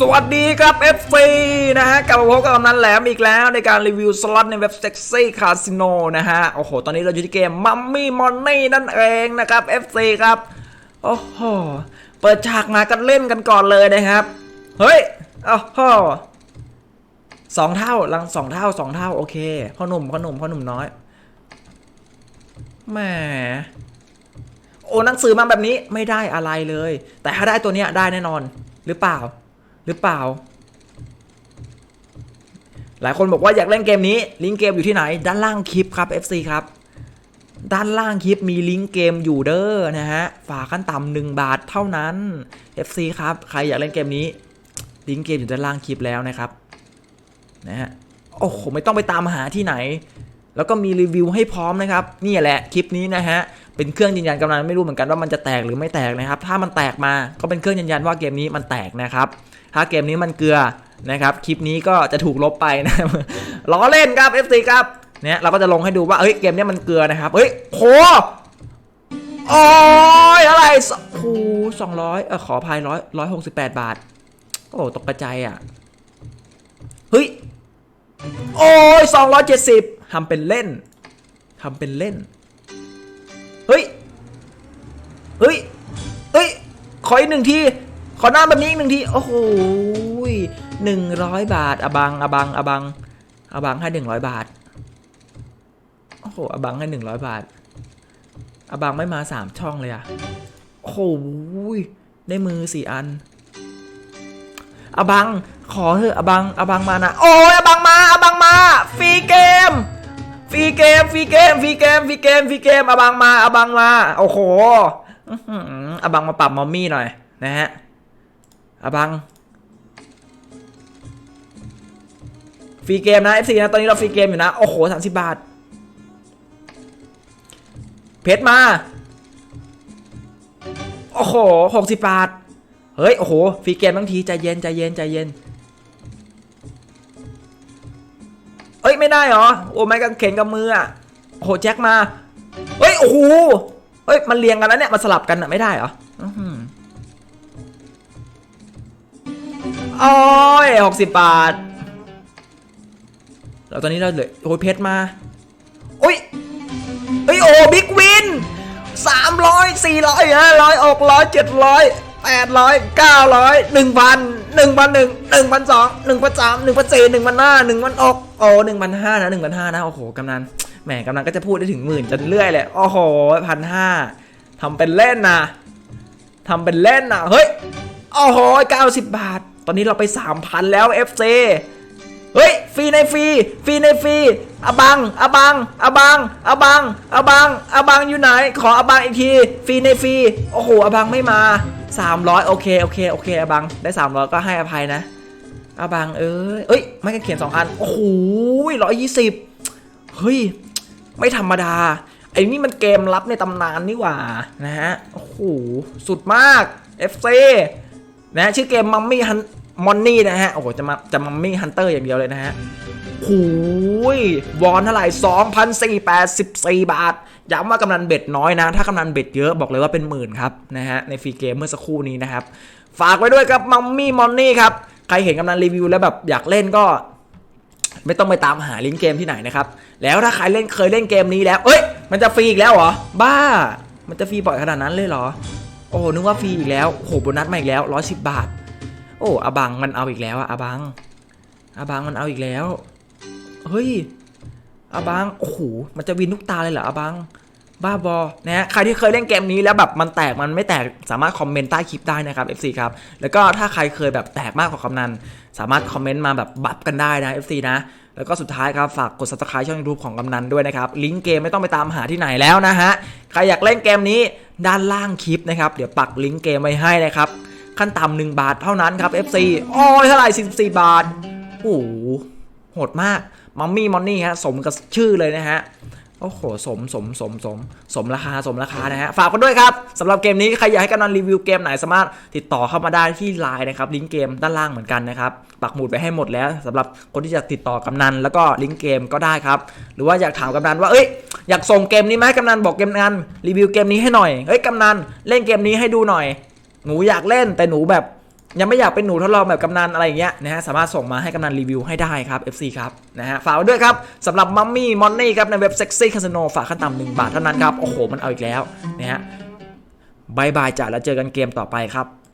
สวัสดีครับ FC นะฮะกลับมาพบกับกำนันแหลมอีกแล้วในการรีวิวสล็อตในเว็บ Sexy Casino นนะฮะ โอ้โห ตอนนี้เราอยู่ที่เกม Mummy Money นั่นเองนะครับ FC ครับ โอ้โห เปิดฉากมากันเล่นกันก่อนเลยนะครับ เฮ้ย โอ้โหสองเท่าลังสองเท่าสองเท่า โอเคพ่อหนุ่มพ่อหนุ่มพ่อหนุ่มน้อยแหมโอ้หนังสือมาแบบนี้ไม่ได้อะไรเลย แต่ถ้าได้ตัวเนี้ยได้แน่นอนหรือเปล่า หรือเปล่า หลายคนบอกว่าอยากเล่นเกมนี้ ลิงก์เกมอยู่ที่ไหน ด้านล่างคลิปครับ FC ครับ ด้านล่างคลิปมีลิงก์เกมอยู่เด้อนะฮะ ฝากขั้นต่ำหนึ่งบาทเท่านั้น FC ครับ ใครอยากเล่นเกมนี้ ลิงก์เกมอยู่ด้านล่างคลิปแล้วนะครับ นะฮะ โอ้โห ไม่ต้องไปตามหาที่ไหน แล้วก็มีรีวิวให้พร้อมนะครับ นี่แหละคลิปนี้นะฮะ เป็นเครื่องยืนยันกำลังไม่รู้เหมือนกันว่ามันจะแตกหรือไม่แตกนะครับ ถ้ามันแตกมาก็เป็นเครื่องยืนยันว่าเกมนี้มันแตกนะครับ ถ้าเกมนี้มันเกลือนะครับ คลิปนี้ก็จะถูกลบไปนะล้อเล่นครับ FC ครับ เนี่ยเราก็จะลงให้ดูว่าเฮ้ยเกมนี้มันเกลือนะครับ เฮ้ยโหโอ้ยอะไรสโอ้สองร้อยเออขออภัยร้อยร้อยหกสิบแปดบาท โอ้ตกกระจายอะ เฮ้ย โอ้ยสองร้อยเจ็ดสิบทำเป็นเล่นทำเป็นเล่น ขออีกหนึ่งที ขอหน้าแบบนี้อีกหนึ่งที โอ้โหหนึ่งร้อยบาท อบัง อบัง อบัง อบังให้หนึ่งร้อยบาท โอ้โห อบังให้หนึ่งร้อยบาท อบังไม่มาสามช่องเลยอะโอ้โหได้มือสี่อัน อบัง ขอเถอะอบัง อบังมานะ โอ้ยอบังมา อบังมา ฟรีเกม ฟรีเกม ฟรีเกม ฟรีเกม ฟรีเกม ฟรีเกม อบังมา อบังมา โอ้โห อื้อหืออบังมาปรับมอมมี่หน่อยนะฮะอาบังฟรีเกมนะ FC นะ ตอนนี้เราฟรีเกมอยู่นะ โอ้โหสามสิบบาท เพชรมา โอ้โหหกสิบบาท เฮ้ย โอ้โหฟรีเกมบางทีใจเย็นใจเย็นใจเย็นเอ้ย ไม่ได้เหรอ โอ้ไม่กันเข็นกับมืออะโอ้โหแจ็คมา เฮ้ย โอ้โห เฮ้ย มันเรียงกันแล้วเนี่ย มันสลับกันอะไม่ได้เหรออื้อหือโอ้ยหกสิบบาทแล้วตอนนี้เราเหลือโอ้ยเพชรมา โอ้ยเฮ้ยโอ้บิ๊กวินสามร้อยสี่ร้อยห้าร้อยหกร้อยเจ็ดร้อยแปดร้อยเก้าร้อยหนึ่งพันหนึ่งพันหนึ่งหนึ่งพันสองหนึ่งพันสามหนึ่งพันสี่หนึ่งพันห้าหนึ่งพันหกโอ้หนึ่งพันห้านะหนึ่งพันห้านะ โอ้โหกำนัน แหมกำนันก็จะพูดได้ถึงหมื่นจนเรื่อยเลยโอ้โหพันห้าทำเป็นเล่นนะทำเป็นเล่นนะเฮ้ยโอ้โหเก้าสิบบาท ตอนนี้เราไปสามพันแล้ว FC เฮ้ยฟรีในฟรีฟรีในฟรีอบังอบังอบังอบังอบังอบังอยู่ไหน ขออบังอีกทีฟรีในฟรีโอ้โหอบังไม่มา 300 โอเคโอเคโอเคอบังได้ 300 ก็ให้อภัยนะอบังเอ้ยเอ้ยไม่กันเขียน 2 อัน โอ้โหร้อยยี่สิบเฮ้ย ไม่ธรรมดา ไอ้นี่มันเกมลับในตำนานนี่หว่า นะฮะ โอ้โห สุดมาก FC นะฮะชื่อเกมมัมมี่ฮันมอนนี่นะฮะ โอ้โห จะมาจะมัมมี่ฮันเตอร์อย่างเดียวเลยนะฮะหูยวอนเท่าไหร่2,484 บาท ย้ำว่ากำนันเบ็ดน้อยนะ ถ้ากำนันเบ็ดเยอะบอกเลยว่าเป็นหมื่นครับ นะฮะ ในฟรีเกมเมื่อสักครู่นี้นะครับ ฝากไว้ด้วยครับมัมมี่มอนนี่ครับ ใครเห็นกำนันรีวิวแล้วแบบอยากเล่นก็ ไม่ต้องไปตามหาลิงก์เกมที่ไหนนะครับ แล้วถ้าใครเล่นเคยเล่นเกมนี้แล้ว เอ้ย มันจะฟรีอีกแล้วเหรอ บ้า มันจะฟรีบ่อยขนาดนั้นเลยเหรอ โอ้นึกว่าฟรีอีกแล้วโหโบนัสมาอีกแล้วร้อยสิบบาท โอ้อบังมันเอาอีกแล้วอะอบังอบังมันเอาอีกแล้ว เฮ้ยอบังโอ้โหมันจะวินทุกตาเลยเหรออบัง บ้าบอนะฮะใครที่เคยเล่นเกมนี้แล้วแบบมันแตกมันไม่แตกสามารถคอมเมนต์ใต้คลิปได้นะครับ FC ครับ แล้วก็ถ้าใครเคยแบบแตกมากกว่ากำนันสามารถคอมเมนต์มาแบบบัฟกันได้นะ FC นะ แล้วก็สุดท้ายครับ ฝากกด subscribe ช่อง YouTube ของกำนันด้วยนะครับ ลิงก์เกมไม่ต้องไปตามหาที่ไหนแล้วนะฮะ ใครอยากเล่นเกมนี้ด้านล่างคลิปนะครับ เดี๋ยวปักลิงก์เกมไว้ให้นะครับ ขั้นต่ำหนึ่งบาทเท่านั้นครับ FC โอ้ยเท่าไหร่44 บาท โอ้โห โหดมาก มัมมี่มอนนี่ฮะ สมกับชื่อเลยนะฮะ โอ้โห สมสมสมสมสมราคาสมราคานะฮะ ฝากกันด้วยครับสำหรับเกมนี้ ใครอยากให้กำนันรีวิวเกมไหนสามารถติดต่อเข้ามาได้ที่ไลน์นะครับ ลิงก์เกมด้านล่างเหมือนกันนะครับ ปักหมุดไปให้หมดแล้วสำหรับคนที่จะติดต่อกำนันแล้วก็ลิงก์เกมก็ได้ครับ หรือว่าอยากถามกำนันว่าเอ้ยอยากส่งเกมนี้ไหมกำนันบอกเกมนันรีวิวเกมนี้ให้หน่อยเฮ้ยกำนันเล่นเกมนี้ให้ดูหน่อย หนูอยากเล่นแต่หนูแบบ ยังไม่อยากเป็นหนูทดลองแบบกำนันอะไรอย่างเงี้ยนะฮะสามารถส่งมาให้กำนันรีวิวให้ได้ครับ FC ครับนะฮะฝากไว้ด้วยครับสำหรับมัมมี่มอนนี่ครับในเว็บเซ็กซี่คาสิโนฝากขั้นต่ำหนึ่งบาทเท่านั้นครับ โอ้โห มันเอาอีกแล้วนะฮะบายบายจ้ะแล้วเจอกันเกมต่อไปครับ